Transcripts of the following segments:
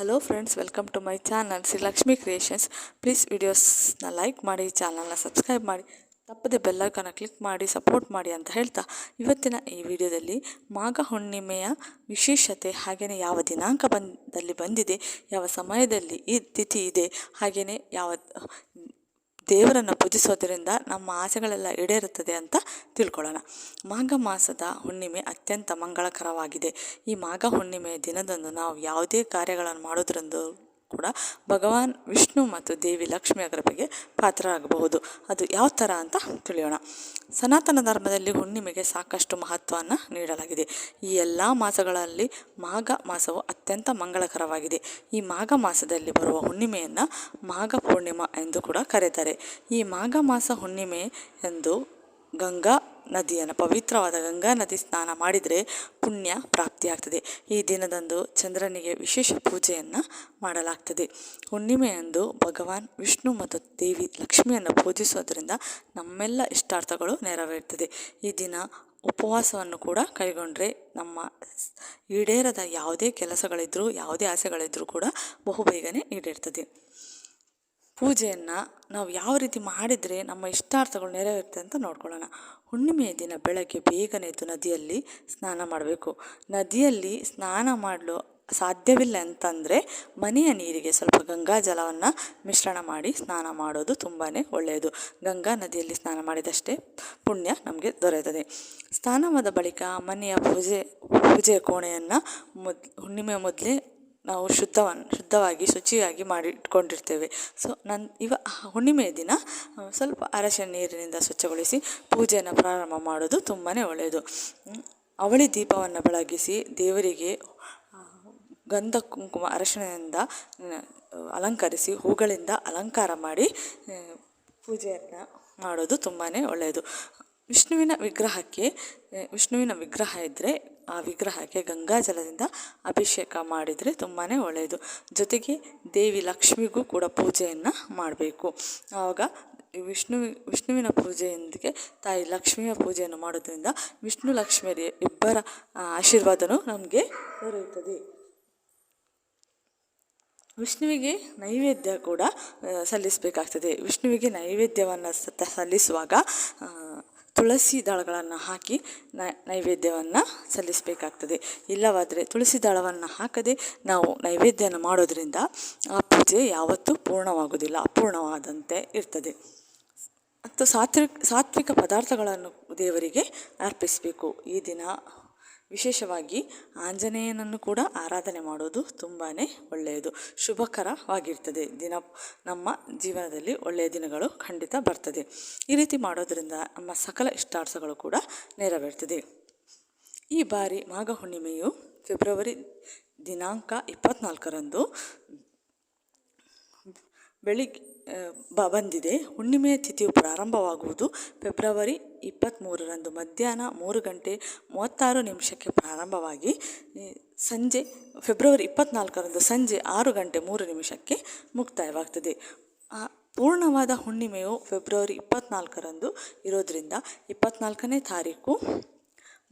Hello friends welcome to my channel Shri Lakshmi creations please ವಿಡಿಯೋಸ್ನ like ಮಾಡಿ ಚಾನಲ್ನ subscribe ಮಾಡಿ, ತಪ್ಪದೆ ಬೆಲ್ಲೈಕನ್ನ ಕ್ಲಿಕ್ ಮಾಡಿ ಸಪೋರ್ಟ್ ಮಾಡಿ ಅಂತ ಹೇಳ್ತಾ ಇವತ್ತಿನ ಈ ವಿಡಿಯೋದಲ್ಲಿ ಮಾಘ ಹುಣ್ಣಿಮೆಯ ವಿಶೇಷತೆ ಹಾಗೆಯೇ ಯಾವ ದಿನಾಂಕ ಬಂದಲ್ಲಿ ಬಂದಿದೆ, ಯಾವ ಸಮಯದಲ್ಲಿ ಈ ತಿಥಿ ಇದೆ ಹಾಗೆಯೇ ಯಾವ ದೇವರನ್ನು ಪೂಜಿಸೋದರಿಂದ ನಮ್ಮ ಆಸೆಗಳೆಲ್ಲ ಈಡೇರುತ್ತದೆ ಅಂತ ತಿಳ್ಕೊಳ್ಳೋಣ. ಮಾಘ ಮಾಸದ ಹುಣ್ಣಿಮೆ ಅತ್ಯಂತ ಮಂಗಳಕರವಾಗಿದೆ. ಈ ಮಾಘ ಹುಣ್ಣಿಮೆಯ ದಿನದಂದು ನಾವು ಯಾವುದೇ ಕಾರ್ಯಗಳನ್ನು ಮಾಡೋದ್ರಂದು ಕೂಡ ಭಗವಾನ್ ವಿಷ್ಣು ಮತ್ತು ದೇವಿ ಲಕ್ಷ್ಮಿ ಅದರ ಬಗ್ಗೆ ಪಾತ್ರ ಪಾತ್ರರಾಗಬಹುದು. ಅದು ಯಾವ ಥರ ಅಂತ ತಿಳಿಯೋಣ. ಸನಾತನ ಧರ್ಮದಲ್ಲಿ ಹುಣ್ಣಿಮೆಗೆ ಸಾಕಷ್ಟು ಮಹತ್ವವನ್ನು ನೀಡಲಾಗಿದೆ. ಈ ಎಲ್ಲ ಮಾಸಗಳಲ್ಲಿ ಮಾಘ ಮಾಸವು ಅತ್ಯಂತ ಮಂಗಳಕರವಾಗಿದೆ. ಈ ಮಾಘ ಮಾಸದಲ್ಲಿ ಬರುವ ಹುಣ್ಣಿಮೆಯನ್ನು ಮಾಘ ಪೂರ್ಣಿಮಾ ಎಂದು ಕೂಡ ಕರೆತಾರೆ. ಈ ಮಾಘ ಮಾಸ ಹುಣ್ಣಿಮೆ ಎಂದು ಗಂಗಾ ನದಿಯನ್ನು, ಪವಿತ್ರವಾದ ಗಂಗಾ ನದಿ ಸ್ನಾನ ಮಾಡಿದರೆ ಪುಣ್ಯ ಪ್ರಾಪ್ತಿಯಾಗ್ತದೆ ಈ ದಿನದಂದು ಚಂದ್ರನಿಗೆ ವಿಶೇಷ ಪೂಜೆಯನ್ನು ಮಾಡಲಾಗ್ತದೆ. ಹುಣ್ಣಿಮೆಯಂದು ಭಗವಾನ್ ವಿಷ್ಣು ಮತ್ತು ದೇವಿ ಲಕ್ಷ್ಮಿಯನ್ನು ಪೂಜಿಸೋದ್ರಿಂದ ನಮ್ಮೆಲ್ಲ ಇಷ್ಟಾರ್ಥಗಳು ನೆರವೇರ್ತದೆ. ಈ ದಿನ ಉಪವಾಸವನ್ನು ಕೂಡ ಕೈಗೊಂಡ್ರೆ ನಮ್ಮ ಈಡೇರದ ಯಾವುದೇ ಕೆಲಸಗಳಿದ್ದರೂ ಯಾವುದೇ ಆಸೆಗಳಿದ್ದರೂ ಕೂಡ ಬಹುಬೇಗನೆ ಈಡೇರ್ತದೆ. ಪೂಜೆಯನ್ನು ನಾವು ಯಾವ ರೀತಿ ಮಾಡಿದರೆ ನಮ್ಮ ಇಷ್ಟಾರ್ಥಗಳು ನೆರವೇರುತ್ತೆ ಅಂತ ನೋಡ್ಕೊಳ್ಳೋಣ. ಹುಣ್ಣಿಮೆಯ ದಿನ ಬೆಳಗ್ಗೆ ಬೇಗನೆ ಎದ್ದು ನದಿಯಲ್ಲಿ ಸ್ನಾನ ಮಾಡಬೇಕು. ನದಿಯಲ್ಲಿ ಸ್ನಾನ ಮಾಡಲು ಸಾಧ್ಯವಿಲ್ಲ ಅಂತಂದರೆ ಮನೆಯ ನೀರಿಗೆ ಸ್ವಲ್ಪ ಗಂಗಾ ಜಲವನ್ನು ಮಿಶ್ರಣ ಮಾಡಿ ಸ್ನಾನ ಮಾಡೋದು ತುಂಬಾ ಒಳ್ಳೆಯದು. ಗಂಗಾ ನದಿಯಲ್ಲಿ ಸ್ನಾನ ಮಾಡಿದಷ್ಟೇ ಪುಣ್ಯ ನಮಗೆ ದೊರೆಯುತ್ತದೆ. ಸ್ನಾನವಾದ ಬಳಿಕ ಮನೆಯ ಪೂಜೆ, ಪೂಜೆಯ ಕೋಣೆಯನ್ನು ಮೊದ್ ಹುಣ್ಣಿಮೆ ಮೊದಲೇ ನಾವು ಶುದ್ಧವನ್ನು ಶುದ್ಧವಾಗಿ, ಶುಚಿಯಾಗಿ ಮಾಡಿ ಇಟ್ಕೊಂಡಿರ್ತೇವೆ ಸೊ ನನ್ನ ಇವ ಹುಣ್ಣಿಮೆಯ ದಿನ ಸ್ವಲ್ಪ ಅರಶಿನ ನೀರಿನಿಂದ ಸ್ವಚ್ಛಗೊಳಿಸಿ ಪೂಜೆಯನ್ನು ಪ್ರಾರಂಭ ಮಾಡೋದು ತುಂಬಾ ಒಳ್ಳೆಯದು. ಅವಳಿ ದೀಪವನ್ನು ಬೆಳಗಿಸಿ ದೇವರಿಗೆ ಗಂಧ ಕುಂಕುಮ ಅರಶಿಣದಿಂದ ಅಲಂಕರಿಸಿ, ಹೂಗಳಿಂದ ಅಲಂಕಾರ ಮಾಡಿ ಪೂಜೆಯನ್ನು ಮಾಡೋದು ತುಂಬಾ ಒಳ್ಳೆಯದು. ವಿಷ್ಣುವಿನ ವಿಗ್ರಹಕ್ಕೆ ವಿಷ್ಣುವಿನ ವಿಗ್ರಹ ಇದ್ದರೆ ಆ ವಿಗ್ರಹಕ್ಕೆ ಗಂಗಾಜಲದಿಂದ ಅಭಿಷೇಕ ಮಾಡಿದರೆ ತುಂಬಾ ಒಳ್ಳೆಯದು ಜೊತೆಗೆ ದೇವಿ ಲಕ್ಷ್ಮಿಗೂ ಕೂಡ ಪೂಜೆಯನ್ನು ಮಾಡಬೇಕು. ಆವಾಗ ವಿಷ್ಣು, ವಿಷ್ಣುವಿನ ಪೂಜೆಯೊಂದಿಗೆ ತಾಯಿ ಲಕ್ಷ್ಮಿಯ ಪೂಜೆಯನ್ನು ಮಾಡೋದ್ರಿಂದ ವಿಷ್ಣು ಲಕ್ಷ್ಮಿಯರ ಇಬ್ಬರ ಆಶೀರ್ವಾದನೂ ನಮಗೆ ದೊರೆಯುತ್ತದೆ. ವಿಷ್ಣುವಿಗೆ ನೈವೇದ್ಯ ಕೂಡ ಸಲ್ಲಿಸಬೇಕಾಗ್ತದೆ. ವಿಷ್ಣುವಿಗೆ ನೈವೇದ್ಯವನ್ನು ಸಲ್ಲಿಸುವಾಗ ತುಳಸಿ ದಳಗಳನ್ನು ಹಾಕಿ ನೈವೇದ್ಯವನ್ನು ಸಲ್ಲಿಸಬೇಕಾಗ್ತದೆ. ಇಲ್ಲವಾದರೆ ತುಳಸಿ ದಳವನ್ನು ಹಾಕದೆ ನಾವು ನೈವೇದ್ಯನ ಮಾಡೋದರಿಂದ ಆ ಪೂಜೆ ಯಾವತ್ತೂ ಪೂರ್ಣವಾಗುವುದಿಲ್ಲ, ಅಪೂರ್ಣವಾದಂತೆ ಇರ್ತದೆ. ಮತ್ತು ಸಾತ್ವಿಕ ಸಾತ್ವಿಕ ಪದಾರ್ಥಗಳನ್ನು ದೇವರಿಗೆ ಅರ್ಪಿಸಬೇಕು. ಈ ದಿನ ವಿಶೇಷವಾಗಿ ಆಂಜನೇಯನನ್ನು ಕೂಡ ಆರಾಧನೆ ಮಾಡೋದು ತುಂಬಾ ಒಳ್ಳೆಯದು. ಶುಭಕರವಾಗಿರ್ತದೆ. ದಿನ ನಮ್ಮ ಜೀವನದಲ್ಲಿ ಒಳ್ಳೆಯ ದಿನಗಳು ಖಂಡಿತ ಬರ್ತದೆ. ಈ ರೀತಿ ಮಾಡೋದರಿಂದ ನಮ್ಮ ಸಕಲ ಇಷ್ಟಾರ್ಥಗಳು ಕೂಡ ನೆರವೇರ್ತದೆ. ಈ ಬಾರಿ ಮಾಘ ಹುಣ್ಣಿಮೆಯು ಫೆಬ್ರವರಿ ದಿನಾಂಕ ಇಪ್ಪತ್ತ್ನಾಲ್ಕರಂದು ಬೆಳಿಗ್ಗೆ ಬಂದಿದೆ. ಹುಣ್ಣಿಮೆಯ ತಿಥಿಯು ಪ್ರಾರಂಭವಾಗುವುದು ಫೆಬ್ರವರಿ ಇಪ್ಪತ್ತ್ಮೂರರಂದು ಮಧ್ಯಾಹ್ನ ಮೂರು ಗಂಟೆ ಮೂವತ್ತಾರು ನಿಮಿಷಕ್ಕೆ ಪ್ರಾರಂಭವಾಗಿ ಸಂಜೆ ಫೆಬ್ರವರಿ ಇಪ್ಪತ್ತ್ನಾಲ್ಕರಂದು ಸಂಜೆ ಆರು ಗಂಟೆ ಮೂರು ನಿಮಿಷಕ್ಕೆ ಮುಕ್ತಾಯವಾಗ್ತದೆ. ಪೂರ್ಣವಾದ ಹುಣ್ಣಿಮೆಯು ಫೆಬ್ರವರಿ ಇಪ್ಪತ್ತ್ನಾಲ್ಕರಂದು ಇರೋದರಿಂದ ಇಪ್ಪತ್ತ್ನಾಲ್ಕನೇ ತಾರೀಕು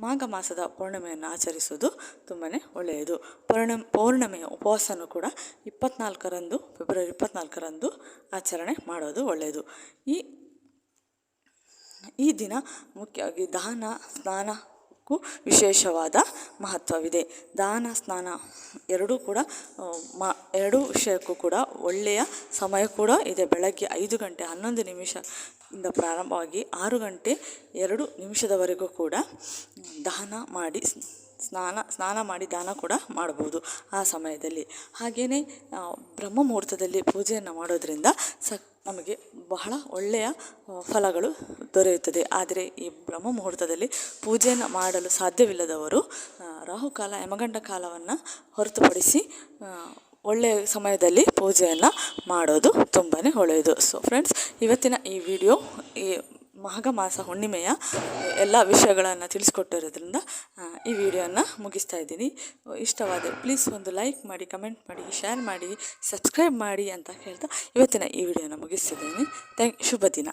ಮಾಘ ಮಾಸದ ಪೌರ್ಣಿಮೆಯನ್ನು ಆಚರಿಸುವುದು ತುಂಬಾ ಒಳ್ಳೆಯದು. ಪೌರ್ಣ, ಪೌರ್ಣಮೆಯ ಉಪವಾಸನೂ ಕೂಡ ಇಪ್ಪತ್ನಾಲ್ಕರಂದು, ಫೆಬ್ರವರಿ ಇಪ್ಪತ್ನಾಲ್ಕರಂದು ಆಚರಣೆ ಮಾಡೋದು ಒಳ್ಳೆಯದು. ಈ ಈ ದಿನ ಮುಖ್ಯವಾಗಿ ದಾನ, ಸ್ನಾನಕ್ಕೂ ವಿಶೇಷವಾದ ಮಹತ್ವವಿದೆ. ದಾನ, ಸ್ನಾನ ಎರಡೂ ಕೂಡ, ಮ, ಎರಡೂ ವಿಷಯಕ್ಕೂ ಕೂಡ ಒಳ್ಳೆಯ ಸಮಯ ಕೂಡ ಇದೆ. ಬೆಳಗ್ಗೆ ಐದು ಗಂಟೆ ಹನ್ನೊಂದು ನಿಮಿಷ ಇಂದ ಪ್ರಾರಂಭವಾಗಿ ಆರು ಗಂಟೆ ಎರಡು ನಿಮಿಷದವರೆಗೂ ಕೂಡ ದಾನ ಮಾಡಿ ಸ್ನಾನ ಸ್ನಾನ ಮಾಡಿ ದಾನ ಕೂಡ ಮಾಡ್ಬೋದು ಆ ಸಮಯದಲ್ಲಿ. ಹಾಗೆಯೇ ಬ್ರಹ್ಮ ಮುಹೂರ್ತದಲ್ಲಿ ಪೂಜೆಯನ್ನು ಮಾಡೋದರಿಂದ ಸ ನಮಗೆ ಬಹಳ ಒಳ್ಳೆಯ ಫಲಗಳು ದೊರೆಯುತ್ತದೆ. ಆದರೆ ಈ ಬ್ರಹ್ಮ ಮುಹೂರ್ತದಲ್ಲಿ ಪೂಜೆಯನ್ನು ಮಾಡಲು ಸಾಧ್ಯವಿಲ್ಲದವರು ರಾಹುಕಾಲ, ಯಮಗಂಡ ಕಾಲವನ್ನು ಹೊರತುಪಡಿಸಿ ಒಳ್ಳೆಯ ಸಮಯದಲ್ಲಿ ಪೂಜೆಯನ್ನು ಮಾಡೋದು ತುಂಬಾ ಒಳ್ಳೆಯದು. ಸೊ ಫ್ರೆಂಡ್ಸ್ ಇವತ್ತಿನ ಈ ವಿಡಿಯೋ ಈ ಮಾಘ ಮಾಸ ಹುಣ್ಣಿಮೆಯ ಎಲ್ಲ ವಿಷಯಗಳನ್ನು ತಿಳಿಸ್ಕೊಟ್ಟಿರೋದ್ರಿಂದ ಈ ವಿಡಿಯೋನ ಮುಗಿಸ್ತಾ ಇದ್ದೀನಿ. ಇಷ್ಟವಾದರೆ ಪ್ಲೀಸ್ ಒಂದು ಲೈಕ್ ಮಾಡಿ ಕಮೆಂಟ್ ಮಾಡಿ ಶೇರ್ ಮಾಡಿ ಸಬ್ಸ್ಕ್ರೈಬ್ ಮಾಡಿ ಅಂತ ಹೇಳ್ತಾ ಇವತ್ತಿನ ಈ ವಿಡಿಯೋನ ಮುಗಿಸ್ತಿದ್ದೀನಿ. ಥ್ಯಾಂಕ್ ಶುಭ ದಿನ.